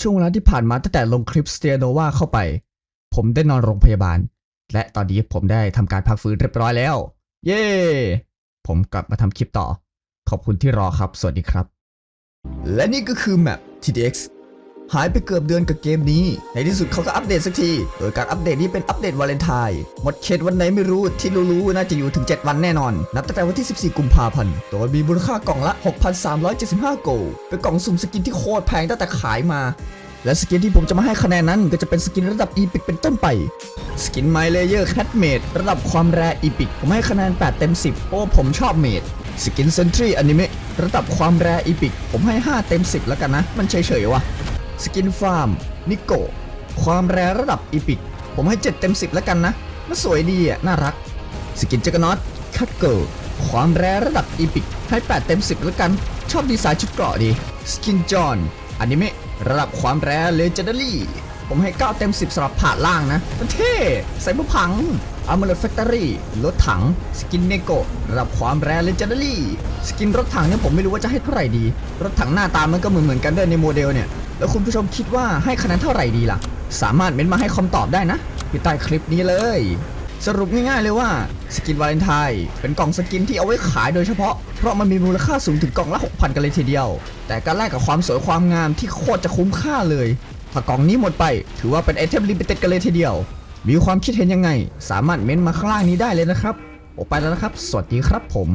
ช่วงเวลาที่ผ่านมาตั้งแต่ลงคลิปสเตียโนวาเข้าไป ผมได้นอนโรงพยาบาล และตอนนี้ผมได้ทำการพักฟื้นเรียบร้อยแล้ว เย้ ผมกลับมาทำคลิปต่อ ขอบคุณที่รอครับ สวัสดีครับ และนี่ก็คือแมป TDX หายไปเกือบเดือนกับเกมนี้ ในที่สุดเขาก็อัปเดตสักที โดยการอัปเดตนี้เป็นอัปเดตวาเลนไทน์หมดเขตวันไหนไม่รู้ที่รู้ๆน่าจะอยู่ถึง 7 วันแน่นอน นับตั้งแต่วันที่ 14 กุมภาพันธ์โดยมีมูลค่ากล่องละ 6,375 โกลด์เป็นกล่องสุ่มสกินที่โคตรแพงตั้งแต่ขายมา และสกินที่ผมจะมาให้คะแนนนั้นก็จะเป็นสกินระดับอีพิกเป็นต้นไปสกินไมเลเยอร์แคทเมดระดับความแรอีพิกผมให้คะแนน 8 เต็ม 10 เพราะผมชอบเมดสกินเซนทรีอนิเมะระดับความแรอีพิกผมให้ 5 เต็ม 10 แล้วกันนะ มันเฉยๆว่ะ สกินฟาร์ม นิโกความแรระดับอีพิก ผมให้ 7 เต็ม 10 แล้วกันนะ มันสวยดีอะ น่ารัก สกินจักรนอตคัตเกิลความแรระดับอีพิก ให้ 8 เต็ม 10 แล้วกัน ชอบดีไซน์ชุดเกราะดี สกินจอห์นอนิเมะระดับความแรเลเจนดารี่ ผมให้ 9 เต็ม 10สำหรับผ่าล่างนะเท่ใส่บุพังอาร์เมอร์แฟคทอรี่รถถัง สกินเนโกระดับความแรเลเจนดารี่สกินรถถังเนี่ยผมไม่รู้ว่าจะให้เท่าไหร่ดี รถถังหน้าตามันก็เหมือนเหมือนกันด้วยในโมเดลเนี่ย แล้วคุณผู้ชมคิดว่าให้คะแนนเท่าไหร่ดีล่ะ สามารถเม้นมาให้คำตอบได้นะที่ใต้คลิปนี้เลย สรุปง่ายๆเลยว่าสกินวาเลนไทน์เป็นกล่องสกินที่เอาไว้ขายโดยเฉพาะ เพราะมันมีมูลค่าสูงถึงกล่องละ 6,000 กันเลยทีเดียว แต่การแลกกับความสวยความงามที่โคตรจะคุ้มค่าเลย ถ้ากล่องนี้หมดไป ถือว่าเป็นไอเทมลิมิเต็ดกันเลยทีเดียว มีความคิดเห็นยังไง สามารถเม้นมาข้างล่างนี้ได้เลยนะครับออกไปแล้วนะครับ สวัสดีครับผม